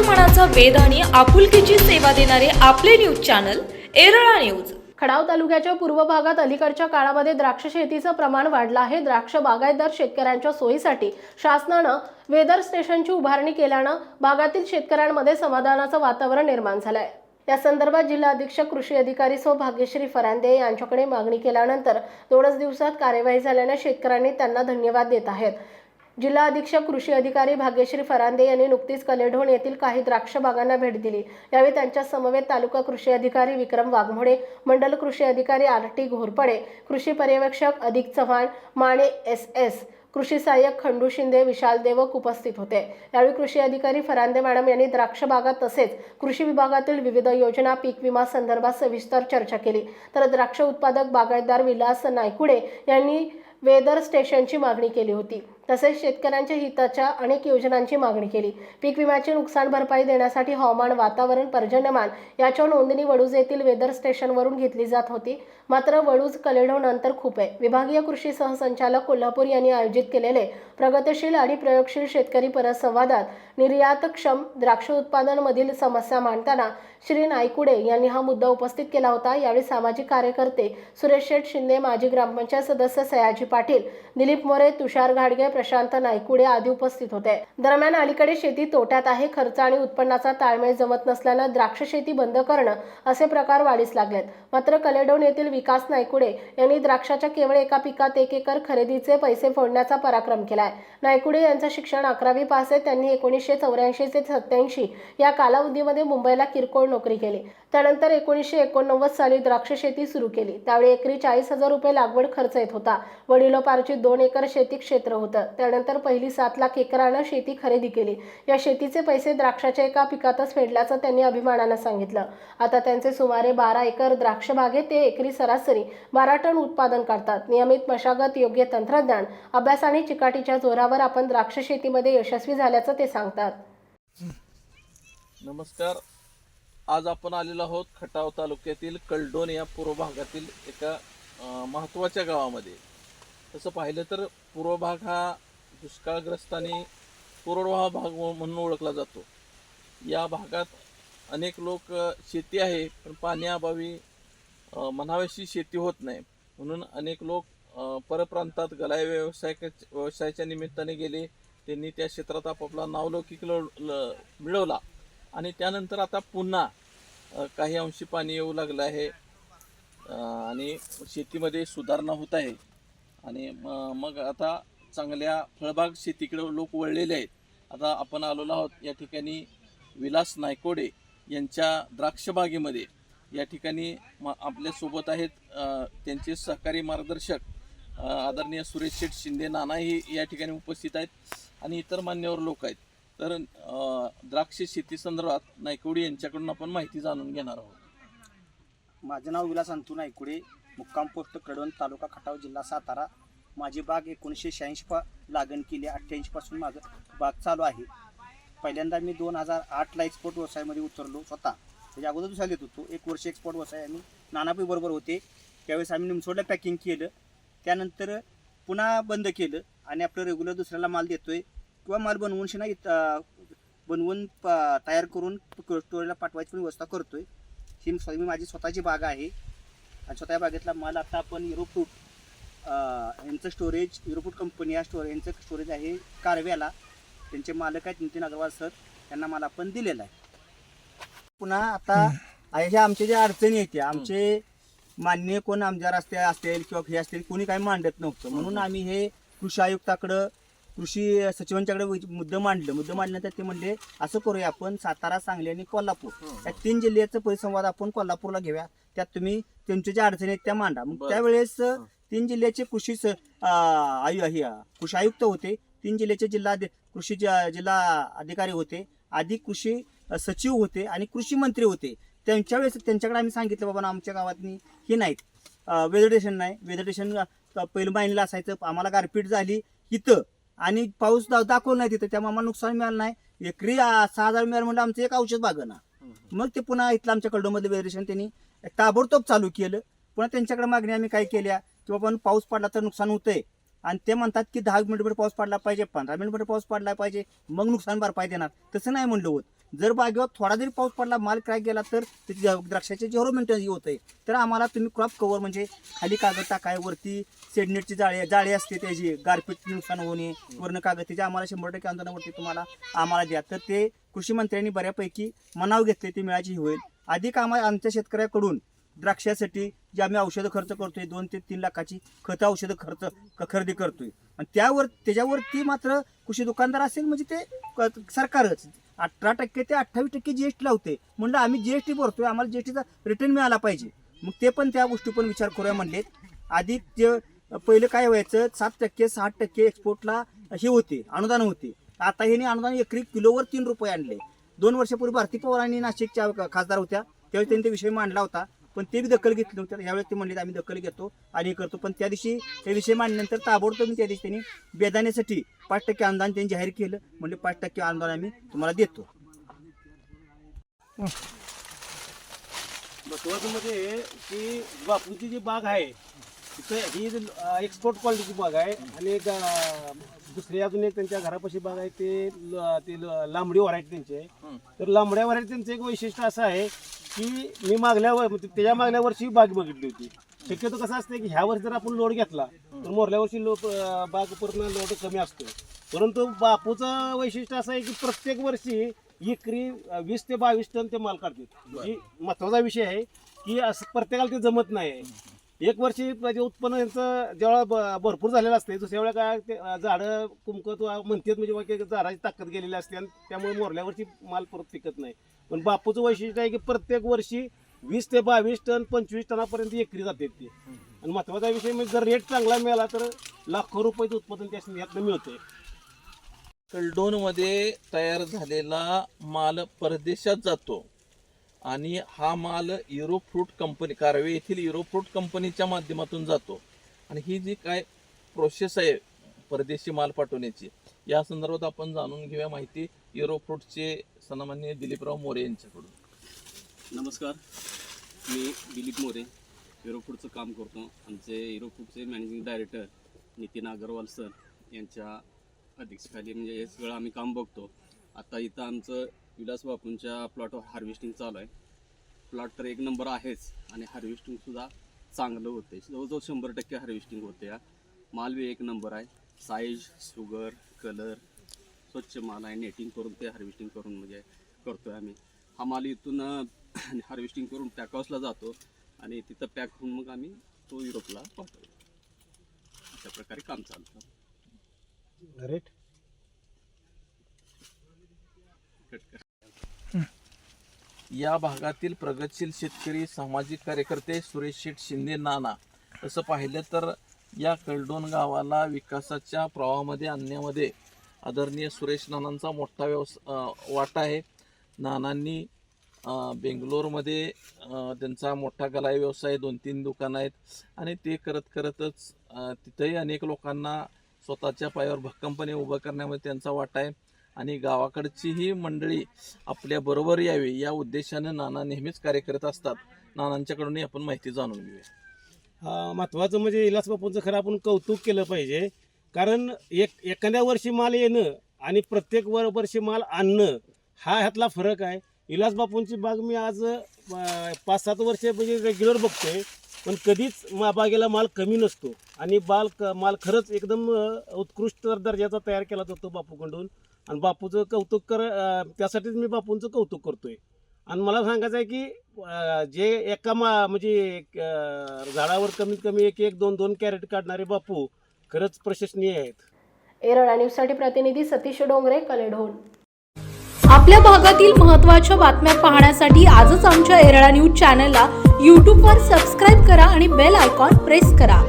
मनाचा वेद आणि आपुलकीची सेवा देणारे आपले news channel Erala news. Khadav तालुक्याच्या पूर्व भागात अलीकडच्या काळामध्ये द्राक्ष शेतीचं प्रमाण वाढलं आहे. द्राक्ष बागायतदार शेतकऱ्यांच्या सोयीसाठी शासनानं वेदर स्टेशनची उभारणी केल्यानं भागातील शेतकऱ्यांमध्ये समाधानाचं वातावरण निर्माण झालंय. या संदर्भात जिल्हा अधीक्षक कृषी अधिकारी सौ भाग्यश्री फरांदे यांच्याकडे मागणी केल्यानंतर दोनच दिवसात कार्यवाही झाल्याने शेतकऱ्यांनी त्यांना धन्यवाद देत आहेत. जिल्हा अधीक्षक कृषी अधिकारी भाग्यश्री फरांदे यांनी नुकतीच कलेढोण येथील काही द्राक्ष बागांना भेट दिली. यावेळी त्यांच्या समवेत तालुका कृषी अधिकारी विक्रम वाघमोडे मंडल कृषी अधिकारी आर टी घोरपडे कृषी पर्यवेक्षक अधिक चव्हाण माने एस एस कृषी सहाय्यक खंडू शिंदे विशाल देवक उपस्थित होते. यावेळी कृषी अधिकारी फरांदे मॅडम यांनी द्राक्ष बागात तसेच कृषी विभागातील विविध योजना पीक विमा संदर्भात सविस्तर चर्चा केली. तर द्राक्ष उत्पादक बागायतदार विलास नायकुडे यांनी वेदर स्टेशनची मागणी केली होती. तसेच शेतकऱ्यांच्या हिताच्या अनेक योजनांची मागणी केली. पीक विम्याची नुकसान भरपाई देण्यासाठी हवामान वातावरण पर्जन्यमान याच्या नोंदणी वडूज येथील वेदर स्टेशनवरून घेतली जात होती. मात्र वडूज कलेढोण नंतर खूप. आहे विभागीय कृषी सहसंचालक कोल्हापूर यांनी आयोजित केलेले प्रगतशील आणि प्रयोगशील शेतकरी परसंवादात निर्यातक्षम द्राक्ष उत्पादनमधील समस्या मांडताना श्री नायकुडे यांनी हा मुद्दा उपस्थित केला होता. यावेळी सामाजिक कार्यकर्ते सुरेश शेठ शिंदे माजी ग्रामपंचायत सदस्य सयाजी पाटील दिलीप मोरे तुषार घाडगे प्रशांत नायकुडे आदी उपस्थित होते. दरम्यान अलीकडे शेती तोट्यात आहे. खर्च आणि उत्पन्नाचा ताळमेळ जमत नसल्यानं द्राक्ष शेती बंद करणं असे प्रकार वाढीस लागलेत. मात्र कलेडोन येथील विकास नायकुडे यांनी द्राक्षाच्या केवळ एका पिकात एक एकर खरेदीचे पैसे फोडण्याचा पराक्रम केलाय. नायकुडे यांचं शिक्षण अकरावी पास आहे. त्यांनी एकोणीसशे चौऱ्याऐंशी ते सत्याऐंशी या कालावधीमध्ये मुंबईला किरकोळ नोकरी केली. त्यानंतर एकोणीसशे एकोणनव्वद साली द्राक्ष शेती सुरू केली. त्यावेळी एकरी चाळीस हजार रुपये लागवड खर्च येत होता. वडिलोपार्जित दोन एकर शेती क्षेत्र होतं. त्यानंतर पहिली सात लाख एकरानं शेती खरेदी केली. या शेतीचे पैसे द्राक्षाच्या एका पिकातच फेडल्याचं त्यांनी अभिमानानं सांगितलं. आता त्यांचे सुमारे बारा एकर द्राक्ष बागेत ते एकरी सरासरी बारा टन उत्पादन काढतात नियमित मशागत योग्य तंत्रज्ञान अभ्यास आणि चिकाटीच्या जोरावर आपण द्राक्ष शेतीमध्ये यशस्वी झाल्याचं ते सांगतात. नमस्कार. आज आपण आलेलो आहोत खटाव तालुक्यातील कलडोन या पूर्व भागातील एका महत्त्वाच्या गावामध्ये. तसं पाहिलं तर पूर्व भाग हा दुष्काळग्रस्त आणि कोरडवाहा भाग म्हणून ओळखला जातो. या भागात अनेक लोक शेती आहे पण पाण्याअभावी अं, म्हणावीशी शेती होत नाही. म्हणून अनेक लोक परप्रांतात गलाय व्यवसाय व्यवसायाच्या निमित्ताने गेले. त्यांनी त्या क्षेत्रात आपापला नावलौकिक ल- मिळवला. आणि त्यानंतर आता पुन्हा काही अंशी पाणी येऊ लागलं आहे. आणि शेतीमध्ये सुधारणा होत आहे. आणि मग आता चांगल्या फळबाग शेतीकडे लोक वळलेले आहेत. आता आपण आलेलो आहोत या ठिकाणी विलास नायकोडे यांच्या द्राक्षबागेमध्ये. या ठिकाणी म आपल्यासोबत आहेत त्यांचे सहकारी मार्गदर्शक आदरणीय सुरेश शेठ शिंदे नानाही या ठिकाणी उपस्थित आहेत आणि इतर मान्यवर लोक आहेत. तर द्राक्ष शेती संदर्भात नायकवडी यांच्याकडून आपण माहिती जाणून घेणार आहोत. माझं नाव विलास अंतू नायकुडे मुक्काम पोस्ट कडवण तालुका खटाव जिल्हा सातारा. माझी बाग एकोणीसशे शहाऐंशी पा लागण केली अठ्ठ्याऐंशीपासून माझं बाग चालू आहे. पहिल्यांदा मी दोन हजार आठला एक्सपोर्ट व्यवसायामध्ये उतरलो स्वतः. त्याच्या अगोदर दुसरा येत होतो. एक वर्ष एक्सपोर्ट व्यवसाय आणि नानापी बरोबर होते. त्यावेळेस आम्ही निमसोडला पॅकिंग केलं. त्यानंतर पुन्हा बंद केलं आणि आपलं रेग्युलर दुसऱ्याला माल देतोय किंवा माल बनवून शिना बनवून प- तयार करून स्टोरेजला पाठवायची पण व्यवस्था करतोय. ही मी माझी स्वतःची बाग आहे. आणि स्वतः बागेतला माल आता आपण युरोफ्रूट यांचं स्टोरेज युरोफ्रूट कंपनी या स्टोरेज यांचं स्टोरेज आहे कारव्याला. त्यांचे मालक आहेत नितीन अग्रवाल सर त्यांना मला आपण दिलेला आहे. पुन्हा आता ह्या आमच्या ज्या अडचणी आहेत त्या आमचे मान्य कोण आमदार असते असतील किंवा हे असतील कोणी काही मांडत नव्हतं. म्हणून आम्ही हे कृषी आयुक्ताकडं कृषी सचिवांच्याकडे मुद्दं मांडलं. मुद्दं मांडल्यानंतर ते म्हणले असं करूया आपण सातारा सांगली आणि कोल्हापूर. या तीन जिल्ह्याचं परिसंवाद आपण कोल्हापूरला घेऊया. त्यात तुम्ही तुमच्या ज्या अडचणी आहेत त्या मांडा. मग. त्यावेळेस तीन जिल्ह्याचे कृषी कृषी आयुक्त होते. तीन जिल्ह्याचे जिल्हा कृषी जिल्हा अधिकारी होते. आधी कृषी सचिव होते आणि कृषी मंत्री होते. त्यांच्या वेळेस त्यांच्याकडे आम्ही सांगितलं बाबा आमच्या गावातनी हे नाहीत. वेदरेशन नाही. वेदरेशन पहिलं माहिनीला असायचं. आम्हाला गारपीट झाली इथं. आणि पाऊस दा- दाखवला नाही तिथं. त्यामुळे आम्हाला नुकसान मिळालं नाही. एकरी सहा हजार मिळालं म्हणलं आमचं एक औषध बागना. मग ते पुन्हा इथलं आमच्या कल्डोमधलं वेदर स्टेशन त्यांनी ताबडतोब चालू केलं. पुन्हा त्यांच्याकडे मागणी आम्ही काय केल्या? की बाबा पाऊस पडला तर नुकसान होतंय. आणि ते म्हणतात की दहा मिनिटभर पाऊस पडला पाहिजे पंधरा मिनिटभर पाऊस पडला पाहिजे. मग नुकसान भरपाई देणार. तसं नाही म्हणलं होत. जर बागेवर थोडा जरी पाऊस पडला माल क्रॅक गेला तर ते द्राक्षाचे झिरो मेंटेनन्स होत आहे तर आम्हाला तुम्ही क्रॉप कव्हर म्हणजे खाली कागद टाकाय वरती सेडनेटची जाळी जाळी असते त्याची गारपीट नुकसान होणे वर्ण कागद त्याचे आम्हाला शंभर टक्के अनुदानावरती तुम्हाला आम्हाला द्या. तर ते कृषी मंत्र्यांनी बऱ्यापैकी मनाव घेतले ते मिळायची होईल. अधिक आम्हाला आमच्या शेतकऱ्याकडून द्राक्षासाठी जे आम्ही औषधं खर्च करतोय दोन ते तीन लाखाची खतं औषधं खर्च खरेदी करतोय. आणि त्यावर त्याच्यावरती मात्र कृषी दुकानदार असेल म्हणजे ते सरकारच. अठरा टक्के ते अठ्ठावीस टक्के जीएसटी लावते. म्हणलं आम्ही जीएसटी भरतोय आम्हाला जीएसटीचा रिटर्न मिळाला पाहिजे. मग ते पण त्या गोष्टी पण विचार करूया म्हणलेत. आधी जे पहिलं काय व्हायचं सात टक्के साठ टक्के एक्सपोर्टला हे होते अनुदान होते. आता हे अनुदान एकरी किलोवर तीन रुपये आणले. दोन वर्षापूर्वी भारती पवारांनी नाशिकच्या खासदार होत्या त्यावेळी त्यांनी ते विषय मांडला होता. पण ते बी दखल घेतली नव्हती. यावेळेस ते म्हणले आम्ही दखल घेतो आणि हे करतो. पण त्या दिवशी त्या विषय मांडल्यानंतर ताबडतोब त्या दिवशी त्यांनी बेदाण्यासाठी पाच टक्के अनुदान त्यांनी जाहीर केलं. म्हणजे पाच टक्के अनुदान आम्ही तुम्हाला देतो. महत्वाचं म्हणजे की बापूची जी बाग आहे ही एक्सपोर्ट क्वालिटीची बाग आहे. आणि एक दुसरी अजून एक त्यांच्या घरापाशी बाग आहे ते ल- ते ल- लांबडी व्हरायटी त्यांची आहे. तर लांबड्या व्हरायटी त्यांचं एक वैशिष्ट्य असं आहे की मी मागल्या वर- म्हणजे त्याच्या मागल्या वर्षी बाग बघितली होती. शक्यतो कसं असतं की ह्या वर्षी जर आपण लोड घेतला तर मोरल्या वर्षी लो अं, बाग पूर्ण लोड कमी असतो परंतु बापूचं वैशिष्ट्य असं आहे की प्रत्येक वर्षी एकरी अं, वीस ते बावीस टन ते माल काढतात. ही महत्त्वाचा विषय आहे की असं प्रत्येकाला ते जमत नाही. एक वर्षी म्हणजे उत्पन्न यांचं जेव्हा ब- भरपूर झालेलं असते दुसऱ्या वेळेला काय ते अं, झाडं कुमकत म्हणतात म्हणजे बाकी झाडाची ताकद गेलेली असते आणि त्यामुळे मोरल्या वर्षी माल परत पिकत नाही. पण बापूचं वैशिष्ट्य आहे की प्रत्येक वर्षी वीस ते बावीस टन पंचवीस टनापर्यंत एकरी जाते ती. आणि महत्त्वाचा विषय म्हणजे जर रेट चांगला मिळाला तर लाखो रुपयाचं उत्पादन त्या यातनं मिळतंय. कल्डोनमध्ये तयार झालेला माल परदेशात जातो. आणि हा माल युरो फ्रूट कंपनी कारवे येथील युरो फ्रूट कंपनीच्या माध्यमातून जातो. आणि ही जी काय प्रोसेस आहे परदेशी माल पाठवण्याची या संदर्भात आपण जाणून घेऊया माहिती युरो फ्रूटचे सन्मान्य दिलीपराव मोरे यांच्याकडून. नमस्कार. मी दिलीप मोरे युरोफूडचं काम करतो. आमचे युरोफूडचे managing director Nitin Agarwal sir यांच्या अध्यक्षतेखाली म्हणजे हे सगळं आम्ही काम बघतो. आता इथं आमचं विलास बापूंच्या प्लॉटवर हार्वेस्टिंग चालू आहे. प्लॉट तर एक नंबर आहेच आणि हार्वेस्टिंगसुद्धा चांगलं होते जवळजवळ शंभर टक्के हार्वेस्टिंग होते या माल बी एक नंबर आहे. साईज शुगर कलर स्वच्छ माल आहे. नेटिंग करून ते हार्वेस्टिंग करून म्हणजे करतो आहे आम्ही. हा माल इथून हार्वेस्टिंग करून पॅकहाऊसला जातो आणि तिथं पॅक होऊन मग आम्ही तो युरोपला पाठवतो. अशा प्रकारे काम चालतं. रेट कट कर. या भागातील प्रगतशील शेतकरी सामाजिक कार्यकर्ते सुरेश शेठ शिंदे नाना तसं पाहिलं तर या कलडोन गावाला विकासाच्या प्रवाहामध्ये आणण्यामध्ये आदरणीय सुरेश नानांचा मोठा व्यवस वाटा आहे. नानांनी बेंगलोरमध्ये त्यांचा मोठा गलाई व्यवसाय दोन तीन दुकानं आहेत आणि ते करत करतच तिथंही अनेक लोकांना स्वतःच्या पायावर भक्कमपणे उभं करण्यामध्ये त्यांचा वाटा आहे. आणि गावाकडचीही मंडळी आपल्या बरोबर यावी या उद्देशानं नाना नेहमीच कार्य करत असतात. नानांच्याकडूनही आपण माहिती जाणून घेऊया. महत्त्वाचं म्हणजे इलास बापूंचं खरं आपण कौतुक केलं पाहिजे. कारण एक एखाद्या वर्षी माल येणं आणि प्रत्येक वर वर्षी माल आणणं हा ह्यातला फरक आहे. इलास बापूंची बाग मी आज पाच सात वर्षे म्हणजे रेग्युलर बघतोय. पण कधीच मा बागेला माल कमी नसतो. आणि बाल क माल खरंच एकदम उत्कृष्ट दर्जाचा तयार केला जातो बापूकडून. आणि बापूचं कौतुक कर त्यासाठीच मी बापूंचं कौतुक करतोय. आणि मला सांगायचं आहे की जे एका मा म्हणजे झाडावर कमीत कमी एक एक दोन दोन कॅरेट काढणारे बापू खरंच प्रशंसनीय आहेत. एरळा न्यूजसाठी प्रतिनिधी सतीश डोंगरे कलेढोण. आपल्या भागातील महत्त्वाच्या बातम्या पाहण्यासाठी आजच आमच्या एरळा न्यूज चॅनलला यूट्यूबवर सबस्क्राईब करा आणि बेल आयकॉन प्रेस करा.